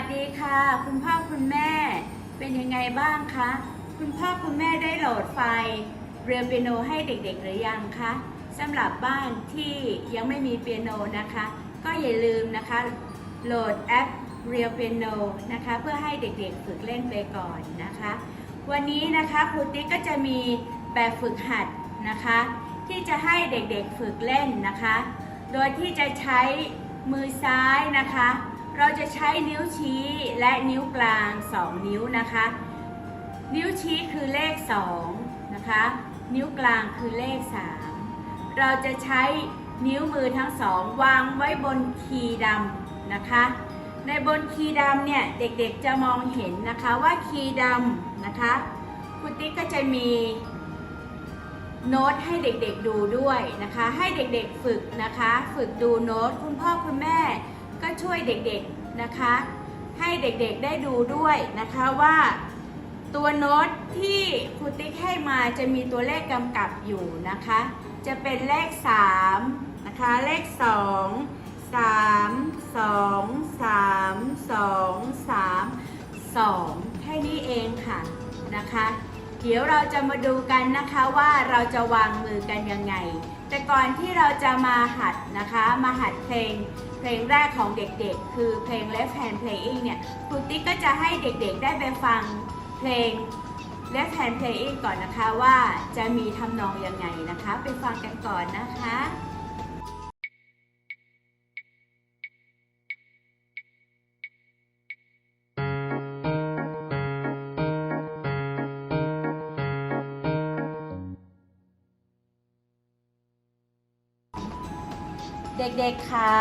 วัสดีค่ะ คุณพ่อคุณแม่เป็นยังไงบ้างคะ คุณพ่อคุณแม่ได้โหลดไฟล์เรียนเปียโนให้เด็กๆหรือยังคะสำหรับบ้านที่ยังไม่มีเปียโนนะคะ ก็อย่าลืมนะคะโหลดแอป Real Piano นะคะเพื่อให้เด็กๆฝึกเล่นไปก่อนนะคะ วันนี้นะคะครูติ๊กก็จะมีแบบฝึกหัดนะคะ ที่จะให้เด็กๆฝึกเล่นนะคะ โดยที่จะใช้มือซ้ายนะคะ เราจะใช้นิ้วชี้และนิ้วกลาง 2 นิ้วนะคะ นิ้วชี้คือเลข 2 นะคะ นิ้วกลางคือเลข 3 เราจะใช้นิ้วมือทั้งสองวางไว้บนคีย์ดำนะคะ ในบนคีย์ดำเนี่ยเด็กๆจะมองเห็นนะคะว่าคีย์ดำนะคะคุณติ๊กก็จะมีโน้ตให้เด็กๆดูด้วยนะคะ ให้เด็กๆฝึกนะคะ ฝึกดูโน้ตคุณพ่อคุณแม่ ก็ช่วยเด็กๆนะคะ ให้เด็กๆได้ดูด้วยนะคะว่าตัวโน้ตที่ครูติ๊กให้มาจะมีตัวเลขกำกับอยู่นะคะ จะเป็นเลข3นะคะเลข 2 เดี๋ยวเราจะมาดูกันนะคะว่าเราจะวางมือกันยังไง แต่ก่อนที่เราจะมาหัดนะคะ มาหัดเพลง เพลงแรกของเด็กๆ คือเพลง Left Hand Playing เนี่ยครูติ๊กก็จะให้เด็กๆ ได้ไปฟังเพลง Left Hand Playing ก่อนนะคะว่าจะมีทำนองยังไงนะคะ ไปฟังกันก่อนนะคะ เด็กๆคะ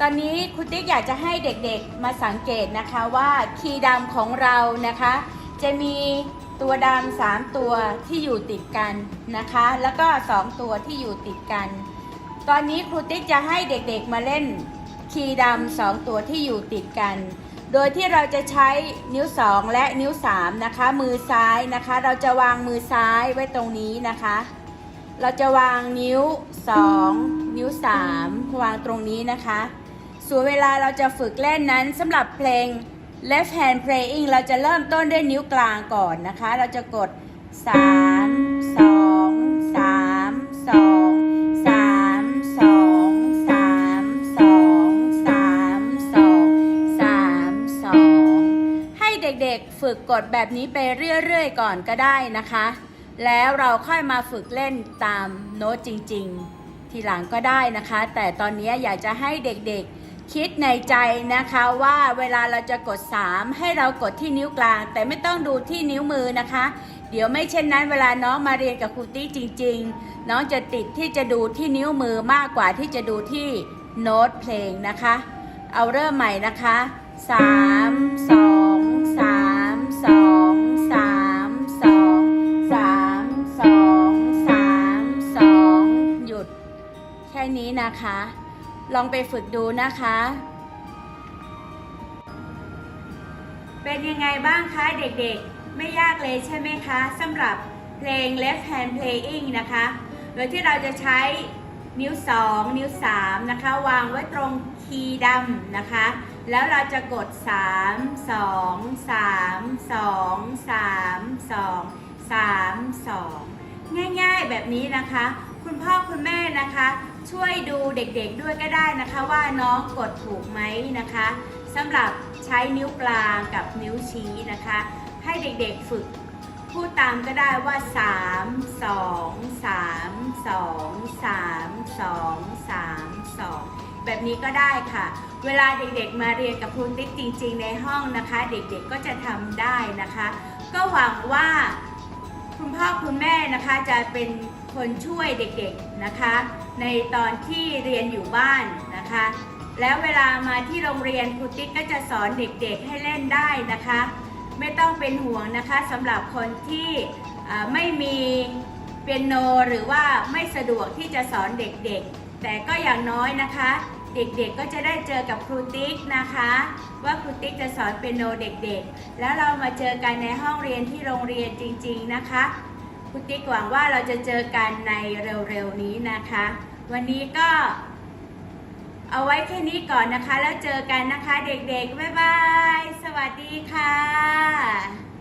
ตอนนี้คุณติ๊กอยากจะให้เด็กๆมาสังเกตนะคะว่าคีย์ดำของเรานะคะ จะมีตัวดำสามตัวที่อยู่ติดกันนะคะ แล้วก็สองตัวที่อยู่ติดกัน ตอนนี้ครูติ๊กจะให้เด็กๆมาเล่นคีย์ดำสองตัวที่อยู่ติดกัน โดยที่เราจะใช้นิ้ว 2 และนิ้ว 3 นะคะ มือซ้ายนะคะ เราจะวางมือซ้ายไว้ตรงนี้นะคะ เราจะวางนิ้ว 2 นิ้ว 3 วางตรงนี้นะคะ ส่วนเวลาเราจะฝึกเล่นนั้นสำหรับเพลง left hand playing เราจะเริ่มต้นด้วยนิ้วกลางก่อนนะคะ เราจะกด 3 2 3 2 3 2 3 2 3 2 3 2ให้เด็กๆ ฝึกกดแบบนี้ไปเรื่อย ๆ ก่อนก็ได้นะคะ แล้วเราค่อยมาฝึกเล่นตามโน้ตจริง ๆ ทีหลังก็ได้นะคะ แต่ตอนนี้อยากจะให้เด็กๆคิดในใจนะคะว่าเวลาเราจะกด 3 ให้เรากดที่นิ้วกลาง แต่ไม่ต้องดูที่นิ้วมือนะคะ เดี๋ยวไม่เช่นนั้นเวลาน้องมาเรียนกับครูตี้จริง ๆ น้องจะติดที่จะดูที่นิ้วมือมากกว่าที่จะดูที่โน้ตเพลงนะคะ เอาเริ่มใหม่นะคะ 3 2 นี้นะคะ ลองไปฝึกดูนะคะ เป็นยังไงบ้างคะเด็กๆ ไม่ยากเลยใช่ไหมคะสำหรับเพลง left hand playing นะคะ โดยที่เราจะใช้นิ้ว 2 นิ้ว 3 นะคะ วางไว้ตรงคีย์ดำนะคะ แล้วเราจะกด 3 2 3 2 3 2 3 2 ง่ายๆแบบนี้นะคะ คุณพ่อคุณแม่นะคะ ช่วยดูเด็กๆด้วยก็ได้นะคะ ว่าน้องกดถูกไหมนะคะสำหรับใช้นิ้วกลางกับนิ้วชี้นะคะ ให้เด็กๆฝึกพูดตามก็ได้ว่า 3 2 3 2 3 2 3 2 แบบนี้ก็ได้ค่ะ เวลาเด็กๆมาเรียนกับครูติ๊กจริง ๆ ในห้องนะคะ เด็กๆก็จะทำได้นะคะ ก็หวังว่า พ่อคุณแม่นะคะจะเป็นคนช่วยเด็กๆนะคะ ในตอนที่เรียนอยู่บ้านนะคะ แล้วเวลามาที่โรงเรียนครูติ๊กก็จะสอนเด็กๆให้เล่นได้นะคะ ไม่ต้องเป็นห่วงนะคะสำหรับคนที่ไม่มีเปียโนหรือว่าไม่สะดวกที่จะสอนเด็กๆ แต่ก็อย่างน้อยนะคะ เด็กๆก็จะได้เจอกับครูติ๊กนะคะ ว่าครูติ๊กจะสอนเปียโนเด็กๆ แล้วเรามาเจอกันในห้องเรียนที่โรงเรียนจริง ๆนะคะครูติ๊กหวังว่าเราจะเจอกันในเร็วๆนี้นะคะ วันนี้ก็เอาไว้แค่นี้ก่อนนะคะ แล้วเจอกันนะคะเด็กๆบ๊ายบาย สวัสดีค่ะ